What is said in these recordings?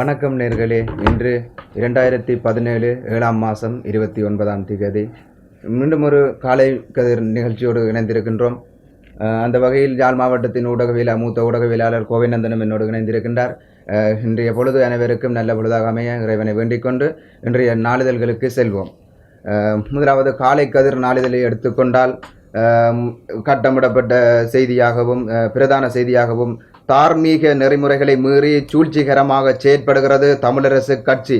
வணக்கம் நேர்களே. இன்று இரண்டாயிரத்தி பதினேழு ஏழாம் மாதம் இருபத்தி ஒன்பதாம் தேதி மீண்டும் ஒரு காலை கதிர் நிகழ்ச்சியோடு இணைந்திருக்கின்றோம். அந்த வகையில் யாழ் மாவட்டத்தின் ஊடகவியலா மூத்த ஊடகவியலாளர் கோவிநந்தனும் என்னோடு இணைந்திருக்கின்றார். இன்றைய பொழுது அனைவருக்கும் நல்ல பொழுதாக அமைய இறைவனை வேண்டிக் கொண்டு இன்றைய நாளிதழ்களுக்கு செல்வோம். முதலாவது காலை கதிர் நாளிதழை எடுத்துக்கொண்டால் கட்டமிடப்பட்ட செய்தியாகவும் பிரதான செய்தியாகவும் தார்மீக நெறிமுறைகளை மீறி சூழ்ச்சிகரமாக செயற்படுகிறது தமிழரசு கட்சி.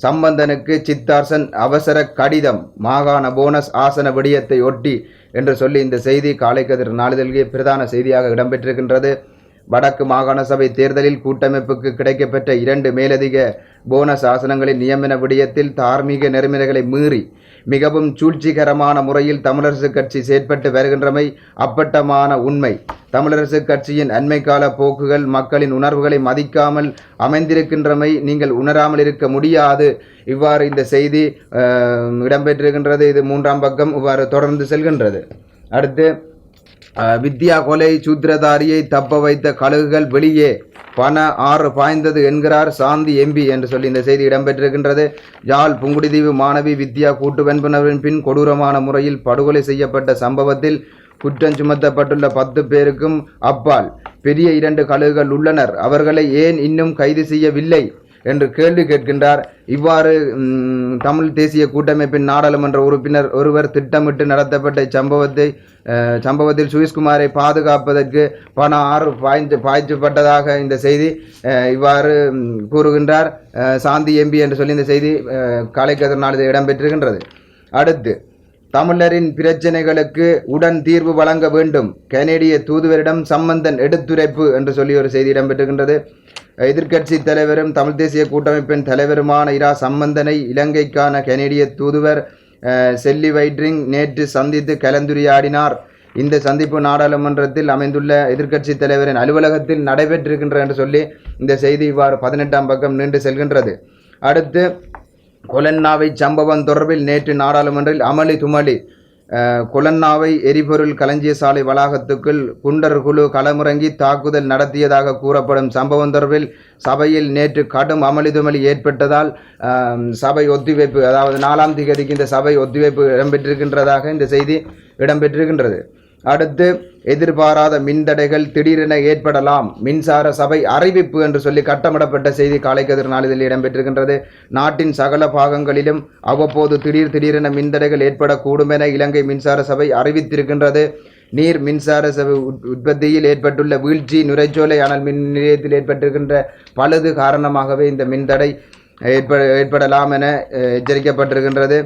சம்பந்தனுக்கு சித்தார்சன் அவசர கடிதம் மாகாண போனஸ் ஆசன விடயத்தை ஒட்டி என்று சொல்லி இந்த செய்தி காலை கதிர் பிரதான செய்தியாக இடம்பெற்றிருக்கின்றது. வடக்கு மாகாண சபை தேர்தலில் கூட்டமைப்புக்கு கிடைக்கப்பெற்ற இரண்டு மேலதிக போனஸ் ஆசனங்களின் நியமன விடயத்தில் தார்மீக நெறிமுறைகளை மீறி மிகவும் சூழ்ச்சிகரமான முறையில் தமிழரசு கட்சி செயற்பட்டு வருகின்றமை அப்பட்டமான உண்மை. தமிழரசு கட்சியின் அண்மைக்கால போக்குகள் மக்களின் உணர்வுகளை மதிக்காமல் அமைந்திருக்கின்றமை நீங்கள் உணராமல் இருக்க முடியாது. இவ்வாறு இந்த செய்தி இடம்பெற்றிருக்கின்றது. இது மூன்றாம் பக்கம் இவ்வாறு தொடர்ந்து செல்கின்றது. அடுத்து வித்யா கொலை சூத்திரதாரியை தப்ப வைத்த கழுகுகள் வெளியே. பண ஆறு பாய்ந்தது என்கிறார் சாந்தி எம்பி என்று சொல்லி இந்த செய்தி இடம்பெற்றிருக்கின்றது. யாழ் புங்குடிதீவு மாணவி வித்யா கூட்டு வெண்பனவின் பின் கொடூரமான முறையில் படுகொலை செய்யப்பட்ட சம்பவத்தில் குற்றம் சுமத்தப்பட்டுள்ள பத்து பேருக்கும் அப்பால். பெரிய இரண்டு கழுகுகள் உள்ளனர். அவர்களை ஏன் இன்னும் கைது செய்யவில்லை? என்று கேள்வி கேட்கின்றார். இவ்வாறு தமிழ் தேசிய கூட்டமைப்பின் நாடாளுமன்ற உறுப்பினர் ஒருவர் திட்டமிட்டு நடத்தப்பட்ட இச்சம்பவத்தை சம்பவத்தில் சுயஸ்குமாரை பாதுகாப்பதற்கு பண ஆறு பாய்ந்து பாய்ச்சப்பட்டதாக இந்த செய்தி இவ்வாறு கூறுகின்றார். சாந்தி எம்பி என்று சொல்லி இந்த செய்தி அஹ், காலைக்கதிர் நாளில் இடம்பெற்றிருக்கின்றது. அடுத்து தமிழரின் பிரச்சனைகளுக்கு உடன் தீர்வு வழங்க வேண்டும். கனேடிய தூதுவரிடம் சம்பந்தன் எடுத்துரைப்பு என்று சொல்லி ஒரு செய்தி இடம்பெற்றுகின்றது எதிர்க்கட்சி தலைவரும் தமிழ் தேசிய கூட்டமைப்பின் தலைவருமான இரா சம்பந்தனை இலங்கைக்கான கனேடிய தூதுவர் செல்லி வைட்ரிங் நேற்று சந்தித்து கலந்துரையாடினார். இந்த சந்திப்பு நாடாளுமன்றத்தில் அமைந்துள்ள எதிர்க்கட்சி தலைவரின் அலுவலகத்தில் நடைபெற்றிருக்கின்ற என்று சொல்லி இந்த செய்தி இவ்வாறு பதினெட்டாம் பக்கம் நீண்டு செல்கின்றது. அடுத்து கொலன்னாவை சம்பவம் தொடர்பில் நேற்று நாடாளுமன்றில் அமளி துமளி கொலன்னாவை எரிபொருள் களஞ்சிய சாலை வளாகத்துக்குள் குண்டர் குழு களமிறங்கி தாக்குதல் நடத்தியதாக கூறப்படும் சம்பவம் தொடர்பில் சபையில் நேற்று கடும் அமளிதுமளி ஏற்பட்டதால் சபை ஒத்திவைப்பு அதாவது நாலாம் திகதிக்கு இந்த சபை ஒத்திவைப்பு இடம்பெற்றிருக்கின்றதாக இந்த செய்தி இடம்பெற்றிருக்கின்றது. அடுத்து எதிர்பாராத மின்தடைகள் திடீரென ஏற்படலாம். மின்சார சபை அறிவிப்பு என்று சொல்லி கட்டமிடப்பட்ட செய்தி காலைக்கதிர் நாளிதழில் இடம்பெற்றிருக்கின்றது. நாட்டின் சகல பாகங்களிலும் அவ்வப்போது திடீர் திடீரென மின்தடைகள் ஏற்படக்கூடும் என இலங்கை மின்சார சபை அறிவித்திருக்கின்றது. நீர் மின்சார சபை உற்பத்தியில் ஏற்பட்டுள்ள வீழ்ச்சி நுரைச்சோலை அனல் மின் நிலையத்தில் ஏற்பட்டிருக்கின்ற பழுது காரணமாகவே இந்த மின்தடை ஏற்ப ஏற்படலாம் என எச்சரிக்கப்பட்டிருக்கின்றது.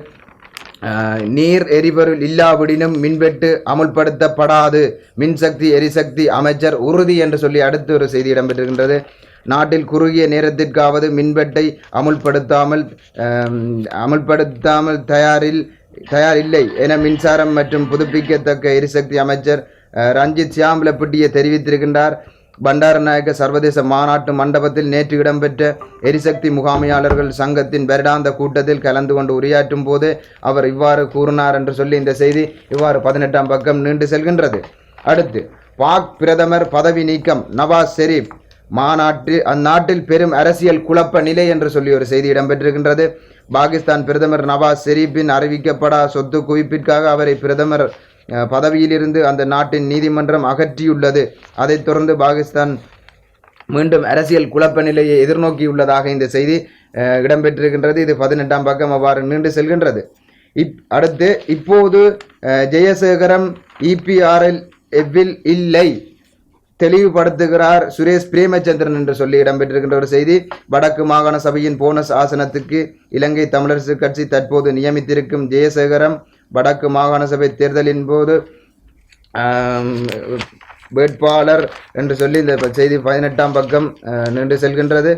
நீர் எரிபொருள் இல்லாவிடினும் மின்வெட்டு அமுல்படுத்தப்படாது. மின்சக்தி எரிசக்தி அமைச்சர் உறுதி என்று சொல்லி அடுத்து ஒரு செய்தி இடம்பெற்றிருக்கின்றது. நாட்டில் குறுகிய நேரத்திற்காவது மின்வெட்டை அமுல்படுத்தாமல் அமுல்படுத்தாமல் தயாரில் தயார் இல்லை என மின்சாரம் மற்றும் புதுப்பிக்கத்தக்க எரிசக்தி அமைச்சர் ரஞ்சித் சியாம்பலப்பிட்டிய தெரிவித்திருக்கின்றார். பண்டாரநாயக்க சர்வதேச மாநாட்டு மண்டபத்தில் நேற்று இடம்பெற்ற எரிசக்தி முகாமையாளர்கள் சங்கத்தின் வருடாந்த கூட்டத்தில் கலந்து கொண்டு உரையாற்றும் போது அவர் இவ்வாறு கூறினார் என்று சொல்லி இந்த செய்தி இவ்வாறு பதினெட்டாம் பக்கம் நீண்டு செல்கின்றது. அடுத்து பாக் பிரதமர் பதவி நீக்கம் நவாஸ் ஷெரீப். மாநாட்டு அந்நாட்டில் பெரும் அரசியல் குழப்ப நிலை என்று சொல்லி ஒரு செய்தி இடம்பெற்றிருக்கின்றது. பாகிஸ்தான் பிரதமர் நவாஸ் ஷெரீப்பின் அறிவிக்கப்படா சொத்து குவிப்பிற்காக அவரை பிரதமர் பதவியிலிருந்து அந்த நாட்டின் நீதிமன்றம் அகற்றியுள்ளது. அதைத் தொடர்ந்து பாகிஸ்தான் மீண்டும் அரசியல் குழப்ப நிலையை எதிர்நோக்கியுள்ளதாக இந்த செய்தி இடம்பெற்றிருக்கின்றது. இது பதினெட்டாம் பக்கம் அவ்வாறு நீண்டு செல்கின்றது. இப் அடுத்து இப்போது ஜெயசேகரம் இபிஆர்எல் எவ்வில் இல்லை? தெளிவுபடுத்துகிறார் சுரேஷ் பிரேமச்சந்திரன் என்று சொல்லி இடம்பெற்றிருக்கின்ற ஒரு செய்தி. வடக்கு மாகாண சபையின் போனஸ் ஆசனத்துக்கு இலங்கை தமிழரசு கட்சி தற்போது நியமித்திருக்கும் ஜெயசேகரம் வடக்கு மாகாண சபை தேர்தலின் போது வேட்பாளர் என்று சொல்லி இந்த செய்தி பதினெட்டாம் பக்கம் நின்று செல்கின்றது.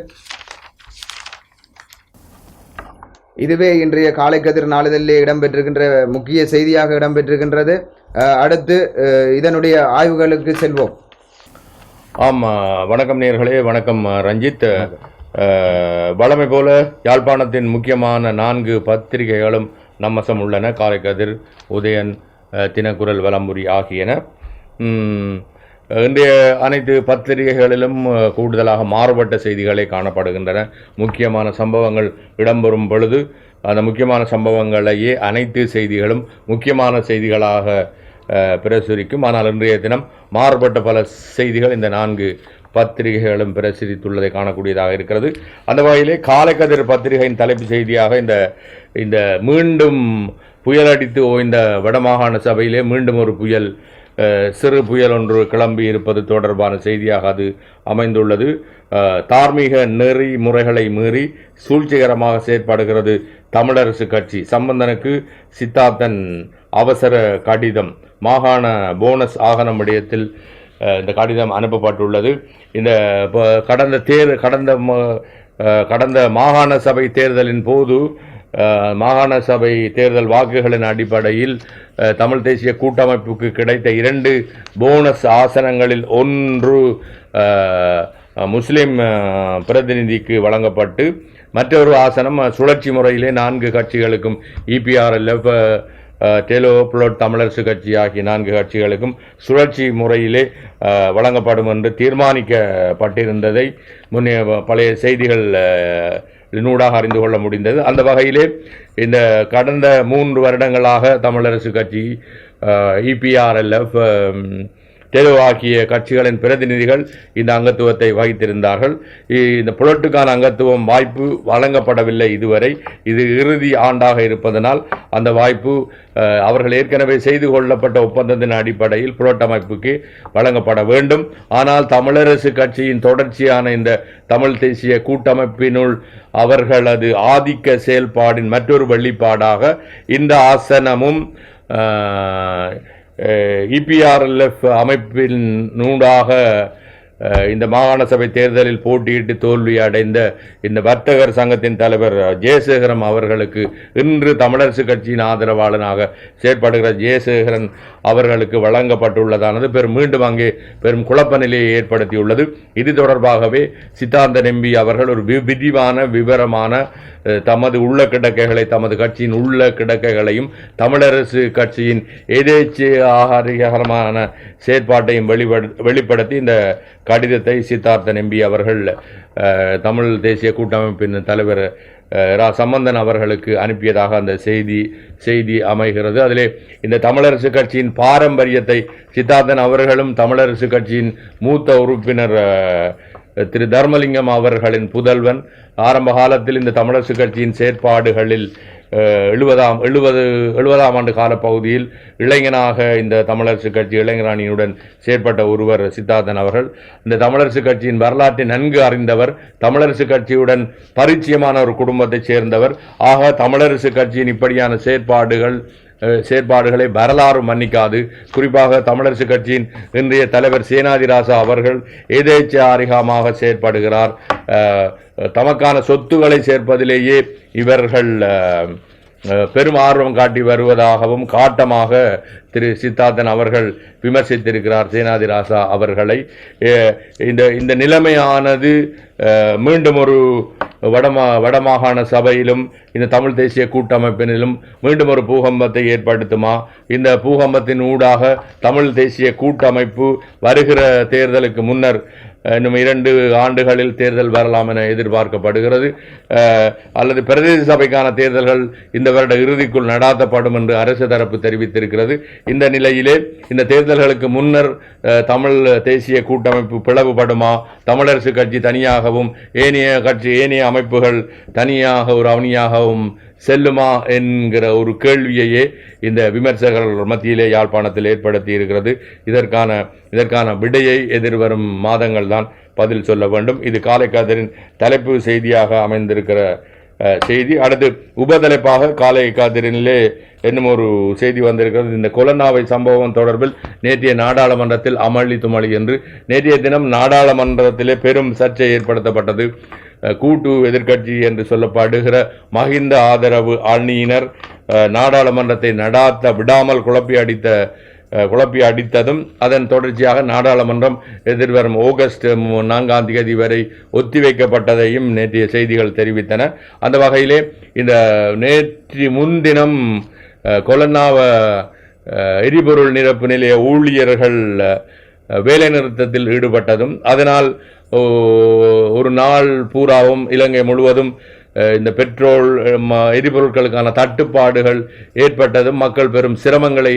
இதுவே இன்றைய காலைக்கதிர் நாளிதழிலே இடம்பெற்றிருக்கின்ற முக்கிய செய்தியாக இடம்பெற்றிருக்கின்றது. அடுத்து இதனுடைய ஆய்வுகளுக்கு செல்வோம். ஆமாம் வணக்கம் நேர்களே வணக்கம் ரஞ்சித். வளமை போல யாழ்ப்பாணத்தின் முக்கியமான நான்கு பத்திரிகைகளும் நம்மசம் உள்ளன. காரைக்கதிர் உதயன் தினக்குரல் வலம்புரி ஆகியன. இன்றைய அனைத்து பத்திரிகைகளிலும் கூடுதலாக மாறுபட்ட செய்திகளே காணப்படுகின்றன. முக்கியமான சம்பவங்கள் இடம்பெறும் பொழுது அந்த முக்கியமான சம்பவங்களையே அனைத்து செய்திகளும் முக்கியமான செய்திகளாக பிரசுரிக்கும். ஆனால் இன்றைய தினம் மாறுபட்ட பல செய்திகள் இந்த நான்கு பத்திரிகைகளும் பிரசுரித்துள்ளதை காணக்கூடியதாக இருக்கிறது. அந்த வகையிலே காலைக்கதிர் பத்திரிகையின் தலைப்பு செய்தியாக இந்த இந்த மீண்டும் புயல் அடித்து ஓய்ந்த வடமாகாண சபையிலே மீண்டும் ஒரு புயல் சிறு புயல் ஒன்று கிளம்பி இருப்பது தொடர்பான செய்தியாக அது அமைந்துள்ளது. தார்மீக நெறிமுறைகளை மீறி சூழ்ச்சிகரமாக செயற்படுகிறது தமிழரசு கட்சி. சம்பந்தனுக்கு சித்தார்த்தன் அவசர கடிதம். மாகாண போனஸ் ஆகன விடயத்தில் இந்த கடிதம் அனுப்பப்பட்டுள்ளது. இந்த கடந்த தேர் கடந்த ம- கடந்த மாகாண சபை தேர்தலின் போது மாகாண சபை தேர்தல் வாக்குகளின் அடிப்படையில் தமிழ் தேசிய கூட்டமைப்புக்கு கிடைத்த இரண்டு போனஸ் ஆசனங்களில் ஒன்று முஸ்லிம் பிரதிநிதிக்கு வழங்கப்பட்டு மற்றொரு ஆசனம் சுழற்சி முறையிலே நான்கு கட்சிகளுக்கும் இபிஆர்எல்எஃப் டெலோ புலோட் தமிழரசு கட்சி ஆகிய நான்கு கட்சிகளுக்கும் சுழற்சி முறையிலே வழங்கப்படும் என்று தீர்மானிக்கப்பட்டிருந்ததை முன்னே பழைய செய்திகள் நூடாக அறிந்து கொள்ள முடிந்தது. அந்த வகையிலே இந்த கடந்த மூன்று வருடங்களாக தமிழரசு கட்சி இபிஆர்எல்எஃப் டெலோ கட்சிகளின் பிரதிநிதிகள் இந்த அங்கத்துவத்தை வகித்திருந்தார்கள். இ- இந்த புலட்டுக்கான அங்கத்துவம் வாய்ப்பு வழங்கப்படவில்லை இதுவரை. இது இறுதி ஆண்டாக இருப்பதனால் அந்த வாய்ப்பு அவர்கள் ஏற்கனவே செய்து கொள்ளப்பட்ட ஒப்பந்தத்தின் அடிப்படையில் புலட்டமைப்புக்கு வழங்கப்பட வேண்டும். ஆனால் தமிழரசு கட்சியின் தொடர்ச்சியான இந்த தமிழ் தேசிய கூட்டமைப்பினுள் அவர்களது ஆதிக்க செயல்பாடின் மற்றொரு வெளிப்பாடாக இந்த ஆசனமும் இபிஆர்எல்எஃப் அமைப்பின் நூடாக இந்த மாகாண சபை தேர்தலில் போட்டியிட்டு தோல்வி அடைந்த இந்த வர்த்தகர் சங்கத்தின் தலைவர் ஜெயசேகரன் அவர்களுக்கு இன்று தமிழரசு கட்சியின் ஆதரவாளனாக செயற்படுகிற ஜெயசேகரன் அவர்களுக்கு வழங்கப்பட்டுள்ளதானது. பெரும் மீண்டும் அங்கே பெரும் குழப்ப நிலையை ஏற்படுத்தியுள்ளது. இது தொடர்பாகவே சித்தாந்த நம்பி அவர்கள் ஒரு வி- விரிவான விவரமான தமது உள்ள கிடக்கைகளை தமது கட்சியின் உள்ள கிடக்கைகளையும் தமிழரசு கட்சியின் எதேச்சையாகரமான செயற்பாட்டையும் வெளிப்படு வெளிப்படுத்தி இந்த கடிதத்தை சித்தார்த்த நம்பி அவர்கள் தமிழ் தேசிய கூட்டமைப்பின் தலைவர் ரா. சம்பந்தன் அவர்களுக்கு அனுப்பியதாக அந்த செய்தி செய்தி அமைகிறது. அதிலே இந்த தமிழரசு கட்சியின் பாரம்பரியத்தை சித்தார்த்தன் அவர்களும் தமிழரசு கட்சியின் மூத்த உறுப்பினர் திரு தர்மலிங்கம் அவர்களின் புதல்வன். ஆரம்ப காலத்தில் இந்த தமிழரசு கட்சியின் செயற்பாடுகளில் எழுபதாம் எழுபது எழுபதாம் ஆண்டு காலப்பகுதியில் இளைஞனாக இந்த தமிழரசு கட்சி இளைஞராணியுடன் செயற்பட்ட ஒருவர் சித்தார்த்தன் அவர்கள். இந்த தமிழரசு கட்சியின் வரலாற்றை நன்கு அறிந்தவர் தமிழரசு கட்சியுடன் பரிச்சயமான ஒரு குடும்பத்தைச் சேர்ந்தவர். ஆக தமிழரசு கட்சியின் இப்படியான செயற்பாடுகள் செயற்பாடுகளை வரலாறு மன்னிக்காது. குறிப்பாக தமிழரசு கட்சியின் இன்றைய தலைவர் சேனாதிராசா அவர்கள் எதேச்சாரிகமாக செயற்படுகிறார். தமக்கான சொத்துக்களை சேர்ப்பதிலேயே இவர்கள் பெரும் ஆர்வம் காட்டி வருவதாகவும் காட்டமாக திரு சித்தார்த்தன் அவர்கள் விமர்சித்திருக்கிறார் சேனாதிராசா அவர்களை. இந்த இந்த நிலைமையானது மீண்டும் ஒரு வடமா வடமாகாண சபையிலும் இந்த தமிழ் தேசிய கூட்டமைப்பினிலும் மீண்டும் ஒரு பூகம்பத்தை ஏற்படுத்துமா? இந்த பூகம்பத்தின் ஊடாக தமிழ் தேசிய கூட்டமைப்பு வருகிற தேர்தலுக்கு முன்னர் இன்னும் இரண்டு ஆண்டுகளில் தேர்தல் வரலாம் என எதிர்பார்க்கப்படுகிறது. அல்லது பிரதேச சபைக்கான தேர்தல்கள் இந்த வருட இறுதிக்குள் நடாத்தப்படும் என்று அரசு தரப்பு தெரிவித்திருக்கிறது. இந்த நிலையிலே இந்த தேர்தல்களுக்கு முன்னர் தமிழ் தேசிய கூட்டமைப்பு பிளவுபடுமா? தமிழரசு கட்சி தனியாகவும் ஏனைய கட்சி ஏனைய அமைப்புகள் தனியாக ஒரு அவனியாகவும் செல்லுமா என்கிற ஒரு கேள்வியையே இந்த விமர்சகர்கள் மத்தியிலே யாழ்ப்பாணத்தில் ஏற்படுத்தி இருக்கிறது இதற்கான இதற்கான விடையை எதிர்வரும் மாதங்கள் தான் பதில் சொல்ல வேண்டும். இது காலைக்காதரின் தலைப்பு செய்தியாக அமைந்திருக்கிற செய்தி. அடுத்து உபதலைப்பாக காலை காதிரிலே என்னும் ஒரு செய்தி வந்திருக்கிறது. இந்த கொலனாவை சம்பவம் தொடர்பில் நேற்றைய நாடாளுமன்றத்தில் அமளி துமளி என்று நேற்றைய தினம் நாடாளுமன்றத்திலே பெரும் சர்ச்சை ஏற்படுத்தப்பட்டது. கூட்டு எதிர்க்கட்சி என்று சொல்லப்படுகிற மஹிந்த ஆதரவு அணியினர் நாடாளுமன்றத்தை நடாத்த விடாமல் குழப்பி அடித்த குழப்பி அடித்ததும் அதன் தொடர்ச்சியாக நாடாளுமன்றம் எதிர்வரும் ஆகஸ்ட் நான்காம் தேதி வரை ஒத்திவைக்கப்பட்டதையும் நேற்றைய செய்திகள் தெரிவித்தன. அந்த வகையிலே இந்த நேற்று முன்தினம் அஹ், கொலன்னாவ எரிபொருள் நிரப்பு நிலைய ஊழியர்கள் வேலைநிறுத்தத்தில் ஈடுபட்டதும் அதனால் ஒரு நாள் பூராவும் இலங்கை முழுவதும் இந்த பெட்ரோல் ம- எரிபொருட்களுக்கான தட்டுப்பாடுகள் ஏற்பட்டதும் மக்கள் பெரும் சிரமங்களை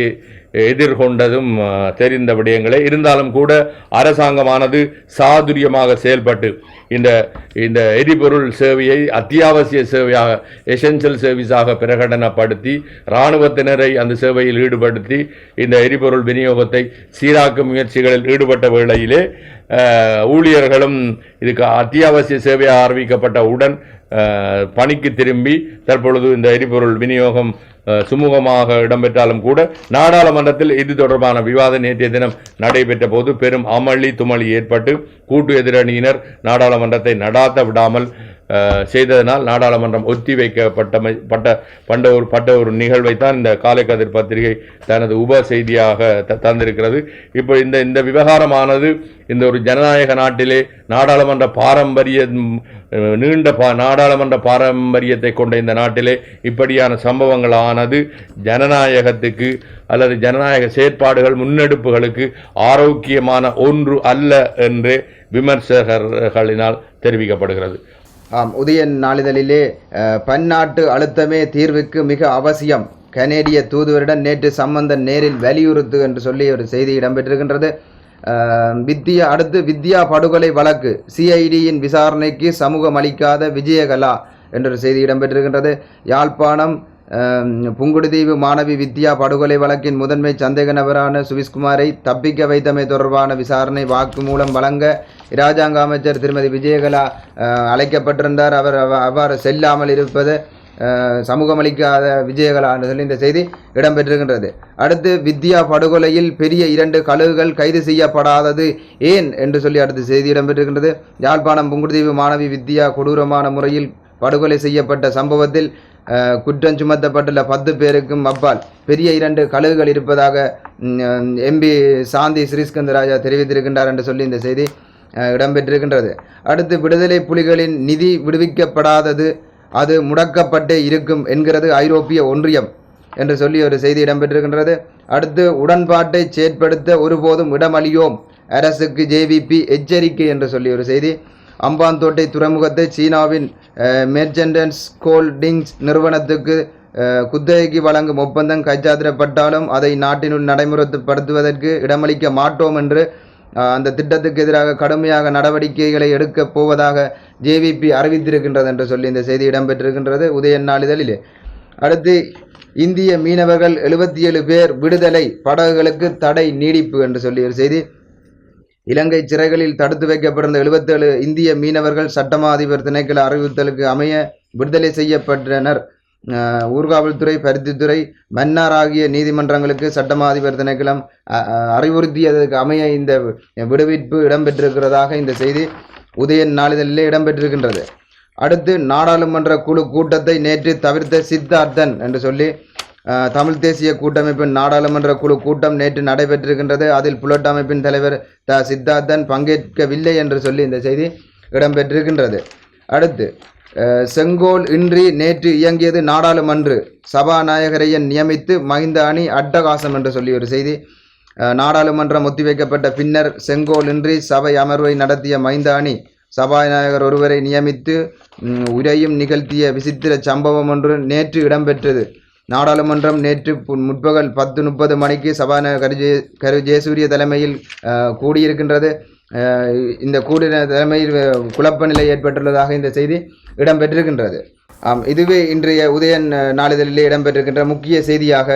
எதிர்கொண்டதும் தெரிந்த விடயங்களே. இருந்தாலும் கூட அரசாங்கமானது சாதுரியமாக செயல்பட்டு இந்த இந்த எரிபொருள் சேவையை அத்தியாவசிய சேவையாக எசென்சியல் சர்வீஸாக பிரகடனப்படுத்தி இராணுவத்தினரை அந்த சேவையில் ஈடுபடுத்தி இந்த எரிபொருள் விநியோகத்தை சீராக்கும் முயற்சிகளில் ஈடுபட்ட வேளையிலே ஊழியர்களும் இதுக்கு அத்தியாவசிய சேவையாக அறிவிக்கப்பட்ட உடன் பணிக்கு திரும்பி தற்பொழுது இந்த எரிபொருள் விநியோகம் சுமூகமாக இடம்பெற்றாலும் கூட நாடாளுமன்றத்தில் இது தொடர்பான விவாதம் நேற்றைய தினம் நடைபெற்ற போது பெரும் அமளி துமளி ஏற்பட்டு கூட்டு எதிரணியினர் நாடாளுமன்றத்தை நடாத்த விடாமல் செய்ததனால் நாடாளுமன்றம் ஒத்தி வைக்கப்பட்டமை பட்ட பண்ட ஒரு பட்ட ஒரு நிகழ்வை தான் இந்த காலை கதிர் பத்திரிகை தனது உப செய்தியாக த- தந்திருக்கிறது. இப்போ இந்த இந்த விவகாரமானது இந்த ஒரு ஜனநாயக நாட்டிலே நாடாளுமன்ற பாரம்பரிய நீண்ட பா நாடாளுமன்ற பாரம்பரியத்தை கொண்ட இந்த நாட்டிலே இப்படியான சம்பவங்கள் ஆனது ஜனநாயகத்துக்கு அல்லது ஜனநாயக செயற்பாடுகள் முன்னெடுப்புகளுக்கு ஆரோக்கியமான ஒன்று அல்ல என்று விமர்சகர்களினால் தெரிவிக்கப்படுகிறது. ஆம் உதயன் நாளிதழிலே பன்னாட்டு அழுத்தமே தீர்வுக்கு மிக அவசியம். கனேடிய தூதுவரிடம் நேற்று சம்பந்தன் நேரில் வலியுறுத்து என்று சொல்லி ஒரு செய்தி இடம்பெற்றிருக்கின்றது. வித்யா அடுத்து வித்யா படுகொலை வழக்கு. சிஐடியின் விசாரணைக்கு சமூகம் அளிக்காத விஜயகலா என்ற செய்தி இடம்பெற்றிருக்கின்றது. யாழ்ப்பாணம் புங்குடு புங்குடுதீவு மாணவி வித்யா படுகொலை வழக்கின் முதன்மை சந்தேக நபரான சுவிஸ்குமாரை தப்பிக்க வைத்தமை தொடர்பான விசாரணை வாக்குமூலம் வழங்க இராஜாங்க அமைச்சர் திருமதி விஜயகலா அழைக்கப்பட்டிருந்தார். அவர் அவ்வாறு செல்லாமல் இருப்பது சமூகமளிக்காத விஜயகலா என்று சொல்லி இந்த செய்தி இடம்பெற்றிருக்கின்றது. அடுத்து வித்யா படுகொலையில் பெரிய இரண்டு கழுகுகள் கைது செய்யப்படாதது ஏன் என்று சொல்லி அடுத்த செய்தி இடம்பெற்றிருக்கின்றது. யாழ்ப்பாணம் புங்குடுதீவு மாணவி வித்யா கொடூரமான முறையில் படுகொலை செய்யப்பட்ட சம்பவத்தில் குற்றம் சுமத்தப்பட்டுள்ள பத்து பேருக்கும் அப்பால் பெரிய இரண்டு கழுகுகள் இருப்பதாக எம்பி சாந்தி ஸ்ரீஸ்கந்தராஜா தெரிவித்திருக்கின்றார் என்று சொல்லி இந்த செய்தி இடம்பெற்றிருக்கின்றது. அடுத்து விடுதலை புலிகளின் நிதி விடுவிக்கப்படாதது அது முடக்கப்பட்டே இருக்கும் என்கிறது ஐரோப்பிய ஒன்றியம் என்று சொல்லி ஒரு செய்தி இடம்பெற்றிருக்கின்றது. அடுத்து உடன்பாட்டை செயற்படுத்த ஒருபோதும் இடமளியோம் அரசுக்கு ஜேவிபி எச்சரிக்கை என்று சொல்லி ஒரு செய்தி அம்பாந்தோட்டை துறைமுகத்தை சீனாவின் மெர்ச்சன்டன்ஸ் கோல்டிங்ஸ் நிறுவனத்துக்கு குத்தகைக்கு வழங்கும் ஒப்பந்தம் கைச்சாத்திடப்பட்டாலும் அதை நாட்டினுள் நடைமுறைப்படுத்துவதற்கு இடமளிக்க மாட்டோம் என்று அந்த திட்டத்துக்கு எதிராக கடுமையாக நடவடிக்கைகளை எடுக்கப் போவதாக ஜேவிபி அறிவித்திருக்கின்றது என்று சொல்லி இந்த செய்தி இடம்பெற்றிருக்கின்றது உதயன் நாளிதழிலே. அடுத்து இந்திய மீனவர்கள் எழுபத்தி ஏழு பேர் விடுதலை படகுகளுக்கு தடை நீடிப்பு என்று சொல்லி ஒரு செய்தி. இலங்கை சிறைகளில் தடுத்து வைக்கப்பட்டிருந்த எழுபத்தேழு இந்திய மீனவர்கள் சட்டமா அதிபர் திணைக்கள அறிவுறுத்தலுக்கு அமைய விடுதலை செய்யப்பட்டனர். ஊர்காவல்துறை பருத்தித்துறை மன்னார் ஆகிய நீதிமன்றங்களுக்கு சட்டமா அதிபர் திணைக்களம் அ- அறிவுறுத்தியதற்கு அமைய இந்த விடுவிப்பு இடம்பெற்றிருக்கிறதாக இந்த செய்தி உதயன் நாளிதழிலே இடம்பெற்றிருக்கின்றது. அடுத்து நாடாளுமன்ற குழு கூட்டத்தை நேற்று தவிர்த்த சித்தார்த்தன் என்று சொல்லி தமிழ் தேசிய கூட்டமைப்பின் நாடாளுமன்ற குழு கூட்டம் நேற்று நடைபெற்றிருக்கின்றது. அதில் புலட் அமைப்பின் தலைவர் த. சித்தார்த்தன் பங்கேற்கவில்லை என்று சொல்லி இந்த செய்தி இடம்பெற்றிருக்கின்றது. அடுத்து செங்கோல் இன்றி நேற்று இயங்கியது நாடாளுமன்று. சபாநாயகரையன் நியமித்து மஹிந்த அணி அட்டகாசம் என்று சொல்லி ஒரு செய்தி நாடாளுமன்றம் ஒத்திவைக்கப்பட்ட பின்னர் செங்கோல் இன்றி சபை அமர்வை நடத்திய மைந்த அணி சபாநாயகர் ஒருவரை நியமித்து உரையும் நிகழ்த்திய விசித்திர சம்பவம் ஒன்று நேற்று இடம்பெற்றது. நாடாளுமன்றம் நேற்று முற்பகல் பத்து முப்பது மணிக்கு சபாநாயகர் கரு ஜெய கரு ஜெயசூரிய தலைமையில் கூடியிருக்கின்றது. இந்த கூடின தலைமையில் குழப்ப நிலை ஏற்பட்டுள்ளதாக இந்த செய்தி இடம்பெற்றிருக்கின்றது. ஆம் இதுவே இன்றைய உதயன் நாளிதழிலே இடம்பெற்றிருக்கின்ற முக்கிய செய்தியாக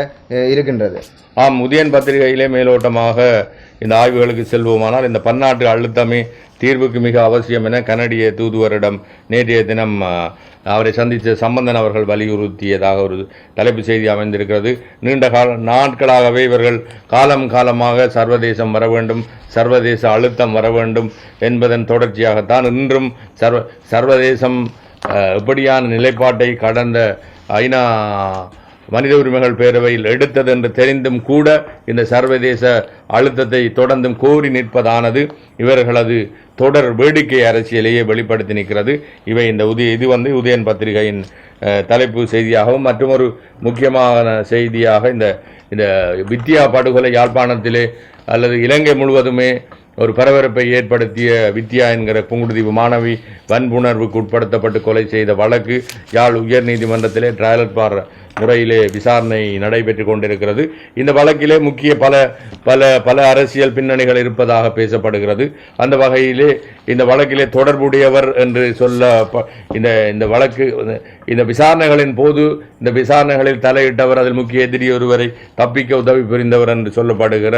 இருக்கின்றது. ஆம் உதயன் பத்திரிகையிலே மேலோட்டமாக இந்த ஆய்வுகளுக்கு செல்வோமானால் இந்த பன்னாட்டு அழுத்தமே தீர்வுக்கு மிக அவசியம் என கனடிய தூதுவரிடம் நேற்றைய தினம் அவரை சந்தித்த சம்பந்தன் அவர்கள் வலியுறுத்தியதாக ஒரு தலைப்பு செய்தி அமைந்திருக்கிறது. நீண்ட கால நாட்களாகவே இவர்கள் காலம் காலமாக சர்வதேசம் வர வேண்டும் சர்வதேச அழுத்தம் வர வேண்டும் என்பதன் தொடர்ச்சியாகத்தான் இன்றும் சர்வ சர்வதேசம் எப்படியான நிலைப்பாட்டை கடந்த ஐநா மனித உரிமைகள் பேரவையில் எடுத்தது என்று தெரிந்தும் கூட இந்த சர்வதேச அழுத்தத்தை தொடர்ந்தும் கோரி நிற்பதானது இவர்களது தொடர் வேடிக்கை அரசியலையே வெளிப்படுத்தி நிற்கிறது. இவை இந்த உதய இது வந்து உதயன் பத்திரிகையின் தலைப்பு செய்தியாகவும் மற்றும் ஒரு முக்கியமான செய்தியாக இந்த இந்த வித்யா படுகொலை யாழ்ப்பாணத்திலே அல்லது இலங்கை முழுவதுமே ஒரு பரபரப்பை ஏற்படுத்திய வித்யா என்கிற புங்குடுதீவு மாணவி வன்புணர்வுக்கு உட்படுத்தப்பட்டு கொலை செய்த வழக்கு யாழ் உயர்நீதிமன்றத்திலே ட்ரையலர் பார் முறையிலே விசாரணை நடைபெற்று கொண்டிருக்கிறது. இந்த வழக்கிலே முக்கிய பல பல பல அரசியல் பின்னணிகள் இருப்பதாக பேசப்படுகிறது. அந்த வகையிலே இந்த வழக்கிலே தொடர்புடையவர் என்று சொல்ல ப- இந்த இந்த வழக்கு இந்த விசாரணைகளின் போது இந்த விசாரணைகளில் தலையிட்டவர் அதில் முக்கிய எதிரி ஒருவரை தப்பிக்க உதவி புரிந்தவர் என்று சொல்லப்படுகிற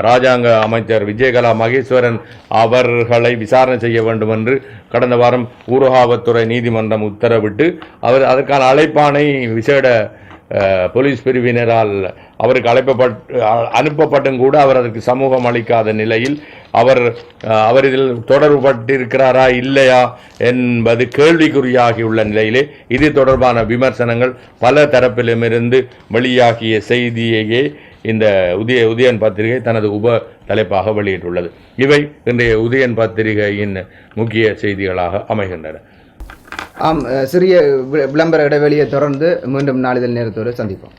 ராஜாங்க அமைச்சர் விஜயகலா மகேஸ்வரன் அவர்களை விசாரணை செய்ய வேண்டும் என்று கடந்த வாரம் ஊரகாவத்துறை நீதிமன்றம் உத்தரவிட்டு அவர் அதற்கான அழைப்பானை விசேட போலீஸ் பிரிவினரால் அவருக்கு அழைப்பப்பட்டு அ- அனுப்பப்பட்டும் கூட அவர் அதற்கு சமூகம் அளிக்காத நிலையில் அவர் அவர் இதில் தொடர்புபட்டிருக்கிறாரா இல்லையா என்பது கேள்விக்குறியாகியுள்ள நிலையிலே இது தொடர்பான விமர்சனங்கள் பல தரப்பிலுமிருந்து வெளியாகிய செய்தியையே இந்த உதய உதயன் பத்திரிகை தனது உப தலைப்பாக வெளியிட்டுள்ளது. இவை இன்றைய உதயன் பத்திரிகையின் முக்கிய செய்திகளாக அமைகின்றன. ஆம் சிறிய விளம்பர இடைவெளியை தொடர்ந்து மீண்டும் நாளிதழ் நேரத்தோடு சந்திப்போம்.